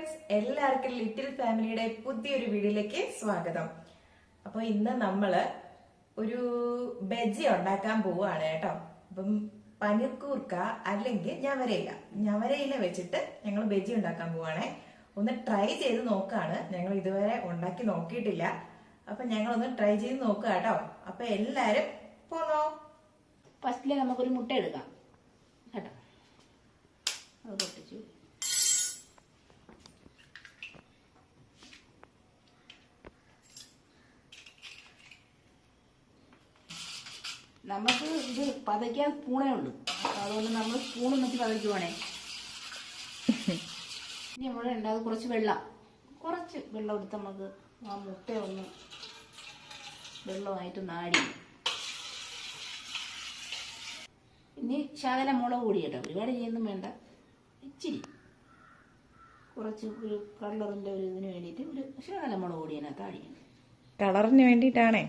Friends എല്ലാവർക്കും little ഫാമിലിയുടെ പുതിയൊരു വീഡിയോയിലേക്ക് സ്വാഗതം. അപ്പൊ ഇന്ന് നമ്മൾ ഒരു ബജി ഉണ്ടാക്കാൻ പോവുകയാണ് കേട്ടോ. അപ്പം പനിക്കൂർക്ക അല്ലെങ്കിൽ ഞവരയില. ഞവരയില വെച്ചിട്ട് ഞങ്ങൾ ബജി ഉണ്ടാക്കാൻ പോവാണേ ഒന്ന് ട്രൈ ചെയ്ത് നോക്കാണ്. ഞങ്ങൾ ഇതുവരെ ഉണ്ടാക്കി നോക്കിയിട്ടില്ല. അപ്പൊ ഞങ്ങൾ ഒന്ന് ട്രൈ ചെയ്ത് നോക്കുക കേട്ടോ. അപ്പൊ എല്ലാരും പോന്നോ? ഫസ്റ്റിൽ നമുക്കൊരു മുട്ട എടുക്കാം. കേട്ടോ. നമുക്ക് ഇത് പതയ്ക്കാൻ സ്പൂണേ ഉള്ളൂ. അതുകൊണ്ട് നമ്മൾ സ്പൂൺ വെച്ച് പതയ്ക്കുവാണേ ഇനി നമ്മൾ ഉണ്ടാകും കുറച്ച് വെള്ളം. കുറച്ച് വെള്ളം എടുത്ത് നമുക്ക് ആ മുട്ട ഒന്ന് വെള്ളമായിട്ട് നാടി. ഇനി ശകല മുളക് പൊടി കേട്ടോ. ഒരുപാട് ചെയ്യുന്നും വേണ്ട. ഇച്ചിരി. കുറച്ച് ഒരു കളറിന്റെ ഒരു ഇതിന് വേണ്ടിയിട്ട് ഒരു ശകല മുളക് പൊടി അതിനകത്ത് അടിക്കണം കളറിന് വേണ്ടിയിട്ടാണേ.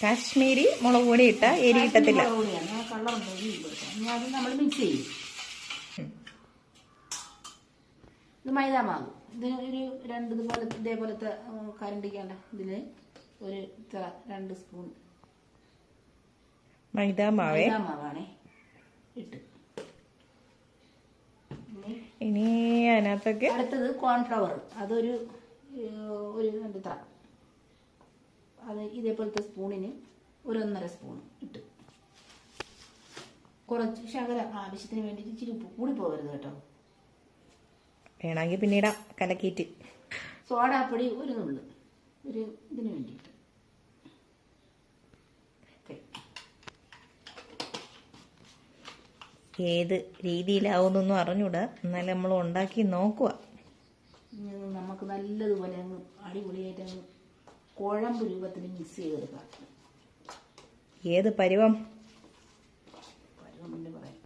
കാശ്മീരി മുളക് പൊടി ഇട്ട എരി ഇട്ടത്തില്ല. ഇത് മൈദാമാവ് ഇതിന് ഒരു രണ്ട് ഇതുപോലെ ഇതേപോലത്തെ കരണ്ടിക്കണ്ട ഇതിൽ ഒരു ഇത്ര രണ്ട് സ്പൂൺ മൈദ മാവേ. മൈദാമാവാണേ ഇട്ട്. ഇനി അതിനകത്തൊക്കെ അടുത്തത് കോൺഫ്ലവർ അതൊരു ഒരു രണ്ട് എന്താ അത് ഇതേപോലത്തെ സ്പൂണിന് ഒരു ഒന്നര സ്പൂൺ ഇട്ട്. കുറച്ച് ശകല ആവശ്യത്തിന് വേണ്ടിയിട്ട് ഇച്ചിരി ഉപ്പ് കൂടി പോകരുത് കേട്ടോ. വേണമെങ്കിൽ പിന്നീട് കലക്കിയിട്ട്. സോഡാപ്പൊടി ഒരു നുള്ളു ഒരു ഇതിന് വേണ്ടിയിട്ട്. ഏത് രീതിയിലാവുന്നൊന്നും അറിഞ്ഞൂടാ. എന്നാലും നമ്മൾ ഉണ്ടാക്കി നോക്കുക നമുക്ക് നല്ലതുപോലെ അങ്ങ് അടിപൊളിയായിട്ട് അങ്ങ് കുഴമ്പ് രൂപത്തിൽ മിക്സ് ചെയ്തെടുക്കാം ഏത് പരുവം? പരുവം പറയാം.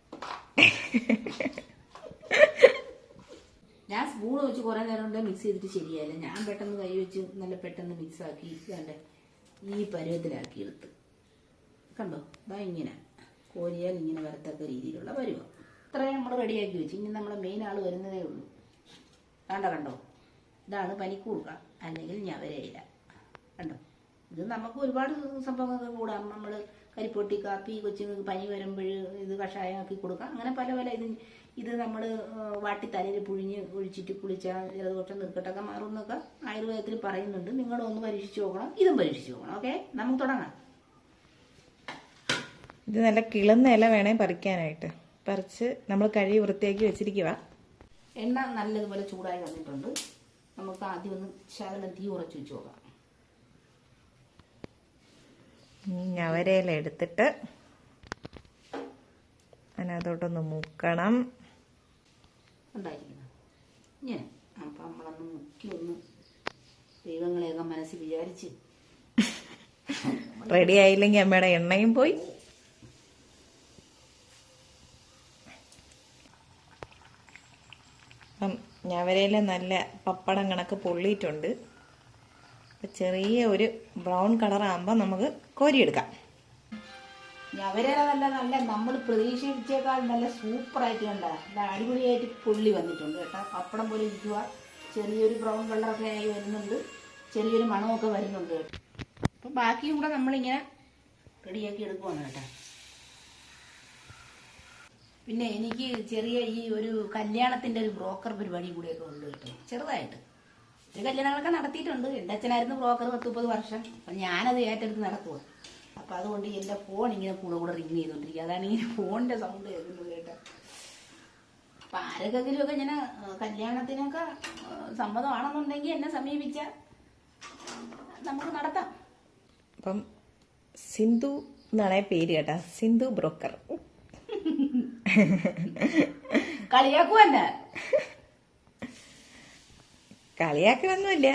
ഞാൻ സ്പൂൺ വെച്ച് കുറേ നേരം കൊണ്ട് മിക്സ് ചെയ്തിട്ട് ശരിയായില്ല. ഞാൻ പെട്ടെന്ന് കൈ വെച്ച് നല്ല പെട്ടെന്ന് മിക്സ് ആക്കി വേണ്ട ഈ പരുവത്തിലാക്കി എടുത്ത് കണ്ടോ? അതാ ഇങ്ങനെ. കോരിയാൽ ഇങ്ങനെ വരത്തക്ക രീതിയിലുള്ള പരുവം. ഇത്രയും നമ്മൾ റെഡിയാക്കി വെച്ച്. ഇനി നമ്മളെ മെയിൻ ആൾ വരുന്നതേ ഉള്ളൂ. കണ്ടോ കണ്ടോ? ഇതാണ് പനിക്കൂർക്ക. അല്ലെങ്കിൽ ഞവരയില. കണ്ടോ? ഇത് നമുക്ക് ഒരുപാട് സംഭവങ്ങൾക്ക് കൂടാം. നമ്മൾ കരിപ്പൊട്ടി കാപ്പി കൊച്ചുങ്ങൾക്ക് പനി വരുമ്പോൾ ഇത് കഷായം ആക്കി കൊടുക്കാം. അങ്ങനെ പല പല ഇത് ഇത് നമ്മൾ വാട്ടി തലയിൽ പുഴിഞ്ഞ് ഒഴിച്ചിട്ട് കുളിച്ചാൽ ജലദോഷം നിർക്കട്ടൊക്കെ മാറുമെന്നൊക്കെ ആയുർവേദത്തിൽ പറയുന്നുണ്ട്. നിങ്ങളൊന്ന് പരീക്ഷിച്ച് നോക്കണം. ഇതും പരീക്ഷിച്ച് നോക്കണം. ഓക്കെ? നമുക്ക് തുടങ്ങാം. ഇത് നല്ല കിളന്ന ഇല വേണേ പറിക്കാനായിട്ട്. പറിച്ച് നമ്മൾ കഴുകി വൃത്തിയാക്കി വെച്ചിരിക്കുക എണ്ണ നല്ലതുപോലെ ചൂടായി വന്നിട്ടുണ്ട്. നമുക്ക് ആദ്യം ഒന്ന് ശകലം തീ ഉറച്ചു വെച്ച് നോക്കാം. ഞവരയില എടുത്തിട്ട് അതിനകത്തോട്ടൊന്ന് മുക്കണം. ഉണ്ടായിരിക്കുന്നത് ഇങ്ങനെ. അപ്പം നമ്മളൊന്ന് മുക്കി ഒന്ന് ദൈവങ്ങളെയൊക്കെ മനസ്സിൽ വിചാരിച്ച്. റെഡി ആയില്ലെങ്കിൽ അമ്മയുടെ എണ്ണയും പോയി. അപ്പം ഞവരയില നല്ല പപ്പടം കണക്ക് പൊള്ളിയിട്ടുണ്ട്. അപ്പൊ ചെറിയ ഒരു ബ്രൗൺ കളർ ആകുമ്പോൾ നമുക്ക് കോരിയെടുക്കാം. അവരേതല്ല നല്ല നമ്മൾ പ്രതീക്ഷിച്ചേക്കാൾ നല്ല സൂപ്പറായിട്ട് കണ്ട നല്ല അടിപൊളിയായിട്ട് പുള്ളി വന്നിട്ടുണ്ട് കേട്ടോ. പപ്പടം പോലെ ഇരിക്കുക ചെറിയൊരു ബ്രൗൺ കളറൊക്കെ ആയി വരുന്നുണ്ട്. ചെറിയൊരു മണമൊക്കെ വരുന്നുണ്ട് കേട്ടോ. അപ്പം ബാക്കിയും കൂടെ നമ്മളിങ്ങനെ റെഡിയാക്കി എടുക്കുവാണ് കേട്ടോ. പിന്നെ എനിക്ക് ചെറിയ ഈ ഒരു കല്യാണത്തിന്റെ ഒരു ബ്രോക്കർ പരിപാടി കൂടെയൊക്കെ ഉണ്ട് കേട്ടോ. ചെറുതായിട്ട്. ഒരു കല്യാണങ്ങളൊക്കെ നടത്തിയിട്ടുണ്ട്. എന്റെ അച്ഛനായിരുന്നു ബ്രോക്കർ പത്ത് മുപ്പത് വർഷം. അപ്പം ഞാനത് ഏറ്റെടുത്ത് നടക്കുക അപ്പം അതുകൊണ്ട് എന്റെ ഫോൺ ഇങ്ങനെ കൂടെ കൂടെ റിങ് ചെയ്തുകൊണ്ടിരിക്കുക. അതാണ് ഇങ്ങനെ ഫോണിന്റെ സൗണ്ട് കേൾക്കുന്നത് കേട്ടോ. അപ്പം ആരൊക്കെങ്കിലുമൊക്കെ ഇങ്ങനെ കല്യാണത്തിനൊക്കെ സമ്മതമാണെന്നുണ്ടെങ്കിൽ എന്നെ സമീപിച്ച നമുക്ക് നടത്താം. അപ്പം സിന്ധു എന്നാണ് പേര് കേട്ടാ? സിന്ധു ബ്രോക്കർ. കളിയാക്കുക എന്നെ കളിയാക്കലൊന്നുമില്ല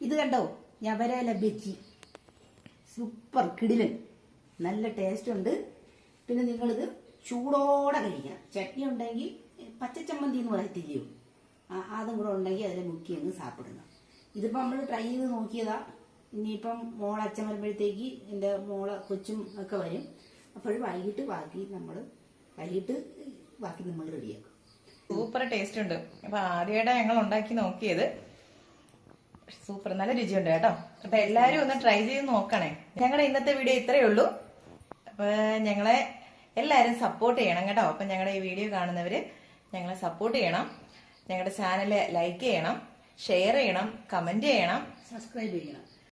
ഇത് കണ്ടോ? ഞവരയില ബജി സൂപ്പർ കിടിലൻ. നല്ല ടേസ്റ്റ് ഉണ്ട്. പിന്നെ നിങ്ങളിത് ചൂടോടെ കഴിക്കണം ചട്നി ഉണ്ടെങ്കിൽ പച്ചച്ചമ്മന്തി എന്ന് പറയത്തില്ലയോ അതും കൂടെ ഉണ്ടെങ്കിൽ അതിൽ മുക്കി അങ്ങ് സാപ്പിടണം. ഇതിപ്പോൾ നമ്മൾ ട്രൈ ചെയ്ത് നോക്കിയതാ. ഇനിയിപ്പം മോളെ അച്ഛൻ വരുമ്പോഴത്തേക്ക് എന്റെ മോളെ കൊച്ചും ഒക്കെ വരും. അപ്പോൾ വൈകിട്ട് ബാക്കി നമ്മൾ വൈകിട്ട് ബാക്കി നമ്മൾ റെഡിയാക്കും സൂപ്പർ ടേസ്റ്റ് ഉണ്ട്. അപ്പൊ ആദ്യമായിട്ടാണ് ഞങ്ങൾ ഉണ്ടാക്കി നോക്കിയത്. സൂപ്പർ നല്ല രുചിയുണ്ട് കേട്ടോ. അപ്പൊ എല്ലാരും ഒന്ന് ട്രൈ ചെയ്ത് നോക്കണേ. ഞങ്ങളുടെ ഇന്നത്തെ വീഡിയോ ഇത്രയേ ഉള്ളൂ. അപ്പൊ ഞങ്ങളെ എല്ലാരും സപ്പോർട്ട് ചെയ്യണം കേട്ടോ. അപ്പൊ ഞങ്ങളുടെ ഈ വീഡിയോ കാണുന്നവര് ഞങ്ങളെ സപ്പോർട്ട് ചെയ്യണം. ഞങ്ങളുടെ ചാനൽ ലൈക്ക് ചെയ്യണം ഷെയർ ചെയ്യണം കമന്റ് ചെയ്യണം. സബ്സ്ക്രൈബ് ചെയ്യണം.